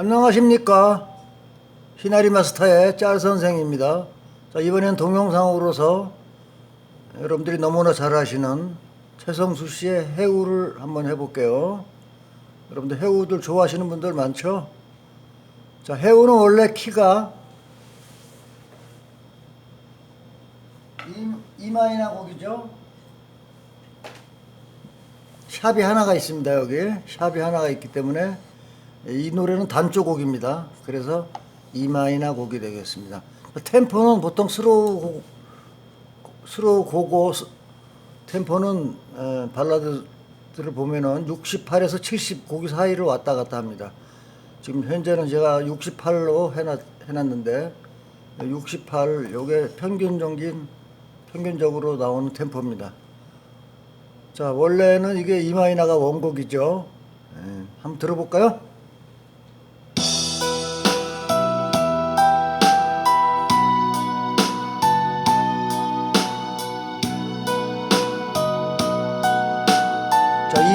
안녕하십니까 희나리 마스터의 짤 선생입니다. 자 이번엔 동영상으로서 여러분들이 너무나 잘 아시는 최성수 씨의 해우를 한번 해볼게요. 여러분들 해우들 좋아하시는 분들 많죠? 자 해우는 원래 키가 이, 이마이나 곡이죠. 샵이 하나가 있습니다 여기 샵이 하나가 있기 때문에 이 노래는 단조 곡입니다 그래서 이마이나 곡이 되겠습니다 템포는 보통 스로우 고고 스- 템포는 에, 발라드들을 보면은 68에서 70 곡이 사이를 왔다 갔다 합니다 지금 현재는 제가 68로 해놨, 해놨는데 68 요게 평균적인 평균적으로 나오는 템포입니다 자 원래는 이게 이마이나가 원곡이죠. 예, 한번 들어볼까요?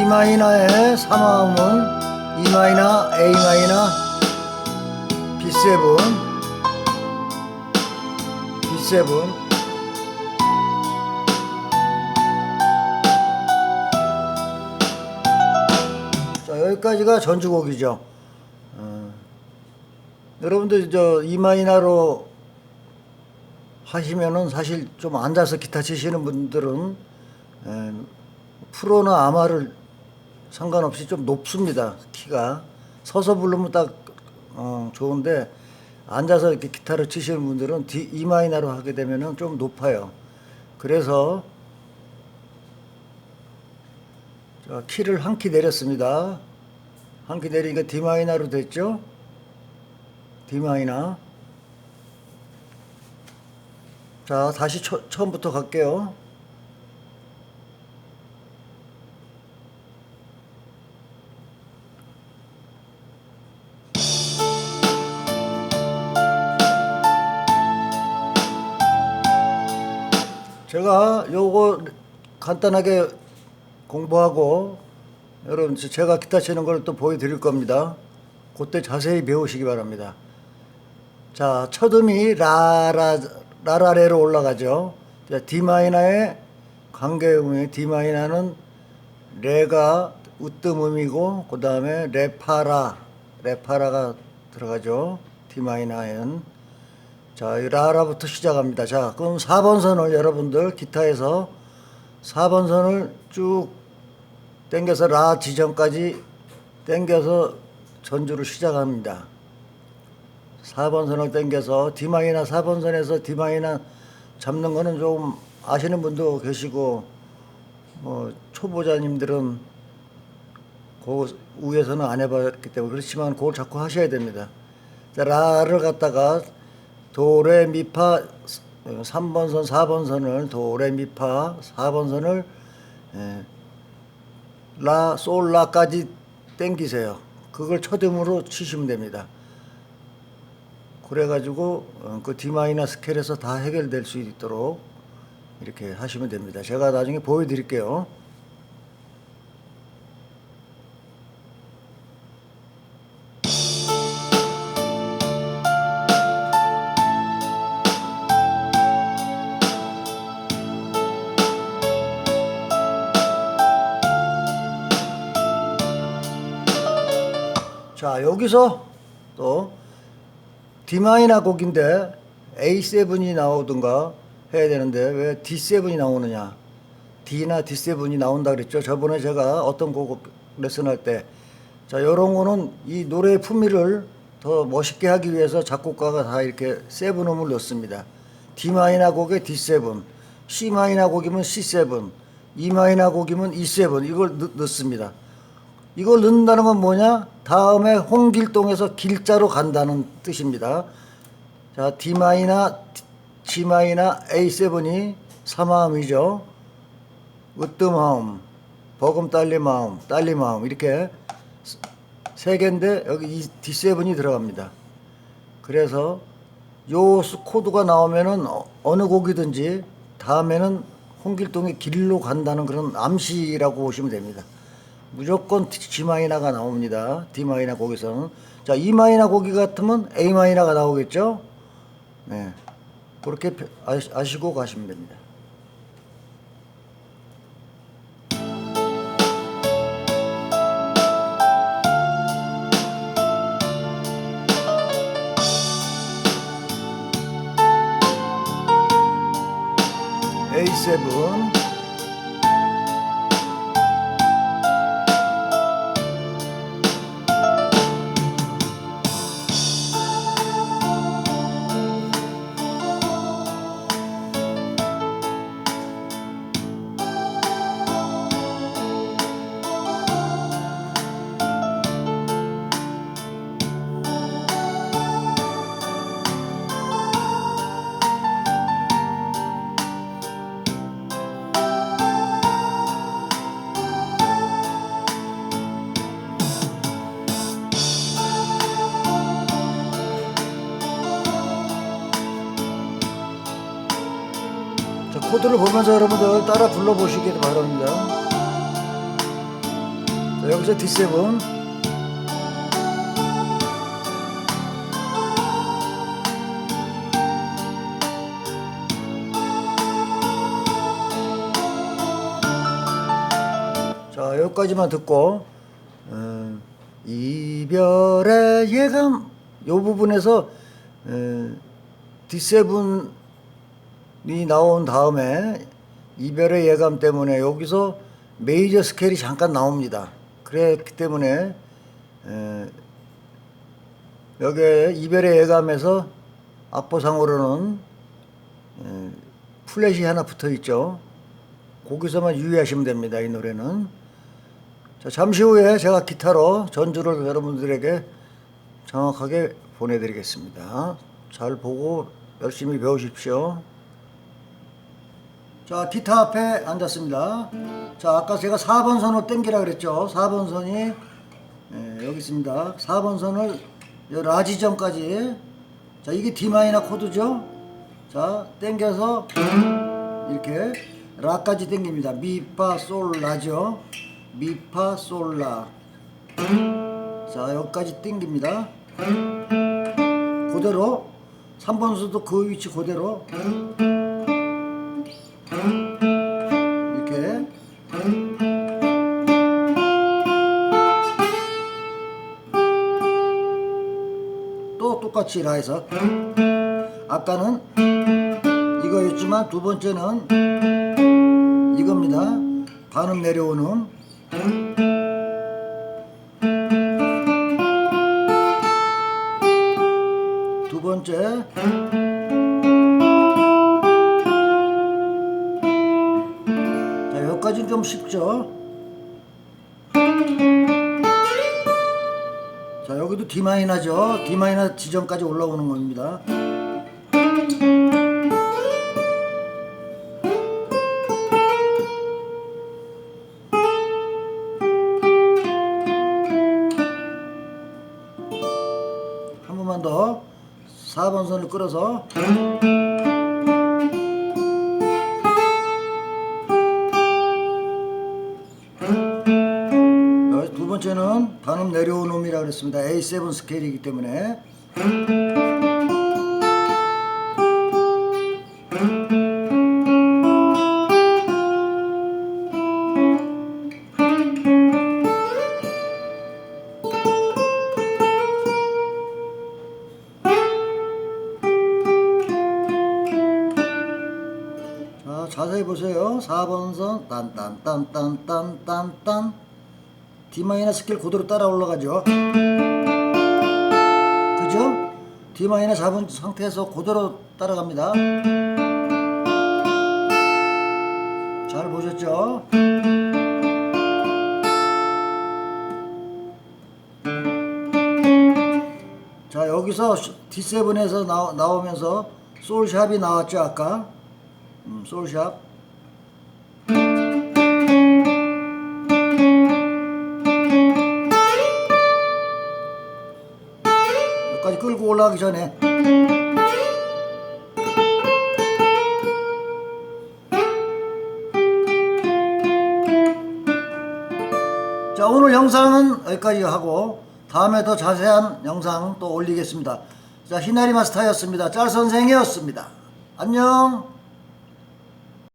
자 이마이나의 삼화음은 이마이나, A마이나, B7, B7 자 여기까지가 전주곡이죠. 어, 여러분들 저 이마이나로 하시면은 사실 좀 앉아서 기타 치시는 분들은 에, 프로나 아마를 상관없이 좀 높습니다 키가 서서 부르면 딱 어, 좋은데 앉아서 이렇게 기타를 치시는 분들은 디, 이마이나로 하게 되면은 좀 높아요. 그래서 자, 키를 한 키 내렸습니다. 한 키 내리니까 D 마이너로 됐죠? D 마이너. 자, 다시 처, 처음부터 갈게요. 제가 요거 간단하게 공부하고 여러분 제가 기타 치는 걸 또 보여드릴 겁니다. 그때 자세히 배우시기 바랍니다. 자, 첫 음이 라라 라라레로 올라가죠. 자, D 마이너의 관계음이 D 마이너는 레가 으뜸음이고 그 다음에 레파라 레파라가 들어가죠. D 마이너엔 자, 이 라라부터 시작합니다. 자, 그럼 4번 선을 여러분들 기타에서 4번 선을 쭉 당겨서 라 지점까지 당겨서 전주를 시작합니다. 4번 선을 당겨서 D마이나 4번 선에서 D마이나 잡는 거는 좀 아시는 분도 계시고 뭐 초보자님들은 그 위에서는 안 해봤기 때문에 그렇지만 그걸 자꾸 하셔야 됩니다. 자, 라를 갖다가 도레 미파 3번 선, 4번 선을 도레 미파 4번 선을 예, 라, 솔, 라까지 땡기세요. 그걸 첫음으로 치시면 됩니다. 그래가지고 어, 그 D 마이너 스케일에서 다 해결될 수 있도록 이렇게 하시면 됩니다. 제가 나중에 보여드릴게요. 자 여기서 또 D 마이너 곡인데 A7이 나오든가 해야 되는데 왜 D7이 나오느냐? D나 D7이 나온다 그랬죠. 저번에 제가 어떤 곡 레슨할 때 자, 요런 거는 이 노래의 품위를 더 멋있게 하기 위해서 작곡가가 다 이렇게 세븐 음을 넣습니다. D 마이너 곡에 D7, C 마이너 곡이면 C7, E 마이너 곡이면 E7 이걸 넣, 넣습니다. 이걸 넣는다는 건 뭐냐? 다음에 홍길동에서 길자로 간다는 뜻입니다. 자, D 마이나, G 마이나, A7이 삼화음이죠. 으뜸하음, 버금 딸리 마음, 딸리 마음 이렇게 세 개인데 여기 이 D7이 들어갑니다. 그래서 요 수- 코드가 나오면은 어- 어느 곡이든지 다음에는 홍길동의 길로 간다는 그런 암시라고 보시면 됩니다. 무조건 G 마이너가 나옵니다. D 마이너 곡에서는 자, E 마이너 고기 같으면 A 마이너가 나오겠죠? 네. 그렇게 아시고 가시면 됩니다. 코드를 보면서 여러분들 따라 불러보시기 바랍니다. 자, 여기서 D7 자, 여기까지만 듣고 음, 이별의 예감 요 부분에서 음, D7이 나온 다음에 이별의 예감 때문에 여기서 메이저 스케일이 잠깐 나옵니다. 그랬기 때문에 에, 여기에 이별의 예감에서 악보상으로는 에, 플랫이 하나 붙어 있죠. 거기서만 유의하시면 됩니다. 이 노래는. 자, 잠시 후에 제가 기타로 전주를 여러분들에게 정확하게 보내드리겠습니다. 잘 보고 열심히 배우십시오. 자, 기타 앞에 앉았습니다. 자, 아까 제가 4번 선을 땡기라 그랬죠. 4번 선이 예, 여기 있습니다. 4번 선을 요 라지점까지 자, 이게 D 마이너 코드죠. 자, 땡겨서 이렇게 라까지 땡깁니다. 미파 솔 라죠. 미파 솔라. 자, 여기까지 땡깁니다. 그대로 3번 수도 그 위치 그대로 또 똑같이 라해서. 아까는 이거였지만 두 번째는 이겁니다. 반음 내려오는. 두 번째. 자, 여기까지는 좀 쉽죠? 자, 여기도 D 마이너죠? D 마이너 지점까지 올라오는 겁니다. 한 번만 더 4번 선을 끌어서 반음 내려온 놈이라 그랬습니다. A7 스케일이기 때문에 자, 자세히 보세요. 4번 선 딴딴딴딴딴딴딴 D 마이너 스케일 그대로 따라 올라가죠. 그죠? D 마이너 잡은 상태에서 그대로 따라갑니다. 잘 보셨죠? 자 여기서 D7에서 나, 나오면서 솔샵이 나왔죠 아까 음, 솔샵 자 오늘 영상은 여기까지 하고 다음에 더 자세한 영상 또 올리겠습니다. 자, 희나리 마스터였습니다. 짤 선생이었습니다. 안녕.